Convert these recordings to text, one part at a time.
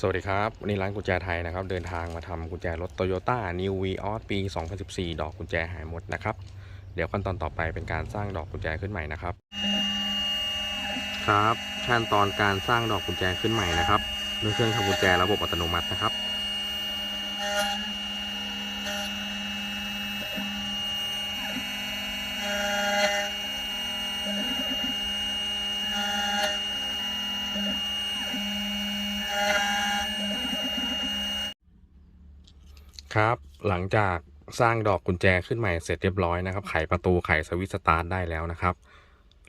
สวัสดีครับ วันนี้ร้านกุญแจไทยนะครับ เดินทางมาทำกุญแจรถ Toyota New Vios ปี 2014 ดอกกุญแจหายหมดนะครับ เดี๋ยวขั้นตอนต่อไปเป็นการสร้างดอกกุญแจขึ้นใหม่นะครับ ครับขั้นตอนการสร้างดอกกุญแจขึ้นใหม่นะครับด้วยเครื่องทำกุญแจระบบอัตโนมัตินะครับ ครับ หลังจากสร้างดอกกุญแจขึ้นใหม่เสร็จเรียบร้อยนะครับไขประตูไขสวิตช์สตาร์ทได้แล้วนะครับ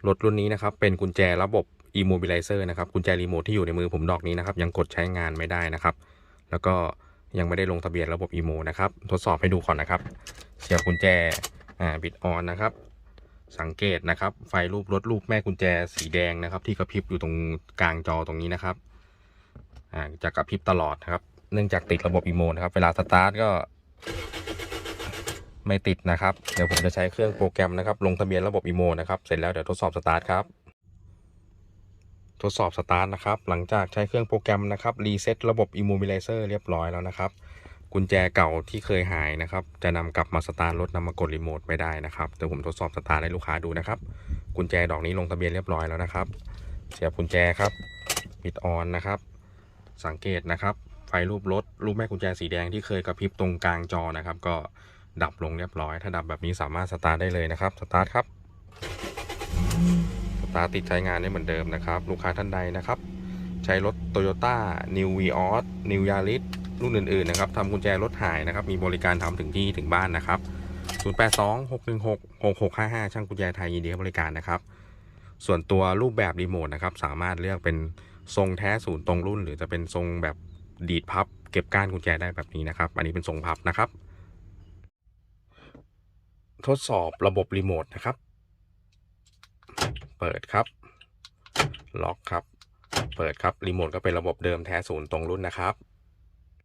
รถรุ่นนี้นะครับเป็นกุญแจระบบ immobilizer นะครับกุญแจรีโมทที่อยู่ในมือผมดอกนี้นะครับยังกดใช้งานไม่ได้นะครับ แล้วก็ยังไม่ได้ลงทะเบียนระบบ imo นะครับ ทดสอบให้ดูก่อนนะครับ เสียบกุญแจอ่าบิดออนนะครับ สังเกตนะครับ ไฟรูปรถรูปแม่กุญแจสีแดงนะครับ ที่กระพริบอยู่ตรงกลางจอตรงนี้นะครับอ่าจะกระพริบตลอดนะครับ เนื่องจากติดระบบอีโมนะครับ เวลาสตาร์ทก็ไม่ติดนะครับ เดี๋ยวผมจะใช้เครื่องโปรแกรมนะครับ ลงทะเบียนระบบอีโมนะครับ เสร็จแล้วเดี๋ยวทดสอบสตาร์ทครับ ทดสอบสตาร์ทนะครับ หลังจากใช้เครื่องโปรแกรมนะครับ รีเซ็ตระบบ Immobilizer เรียบร้อยแล้วนะครับ กุญแจเก่าที่เคยหายนะครับ จะนำกลับมาสตาร์ทรถนำมากดรีโมทไม่ได้นะครับ เดี๋ยวผมทดสอบสตาร์ทให้ลูกค้าดูนะครับ กุญแจดอกนี้ลงทะเบียนเรียบร้อยแล้วนะครับ เสียบกุญแจครับ ปิดออนนะครับ สังเกตนะครับ ฟรูปรถรูปแม่กุญแจสีแดงที่เคยกระพริบตรงกลางจอนะครับ ก็ดับลงเรียบร้อย ถ้าดับแบบนี้สามารถสตาร์ทได้เลยนะครับสตาร์ทครับสตาร์ทติดใช้งานได้เหมือนเดิมนะครับ ลูกค้าท่านใดนะครับ ใช้รถ Toyota New Vios New Yaris รุ่นอื่นๆนะครับทำกุญแจรถหายนะครับ มีบริการทำถึงที่ถึงบ้านนะครับ 0826166655 ช่างกุญแจไทยยินดีให้บริการนะครับ ส่วนตัวรูปแบบรีโมทนะครับ สามารถเลือกเป็นทรงแท้ศูนย์ตรงรุ่น หรือจะเป็นทรงแบบ ดีดพับ เก็บก้านกุญแจได้แบบนี้นะครับ อันนี้เป็นทรงพับนะครับ ทดสอบระบบรีโมทนะครับ เปิดครับ ล็อกครับ เปิดครับ รีโมทก็เป็นระบบเดิมแท้ศูนย์ตรงรุ่นนะครับ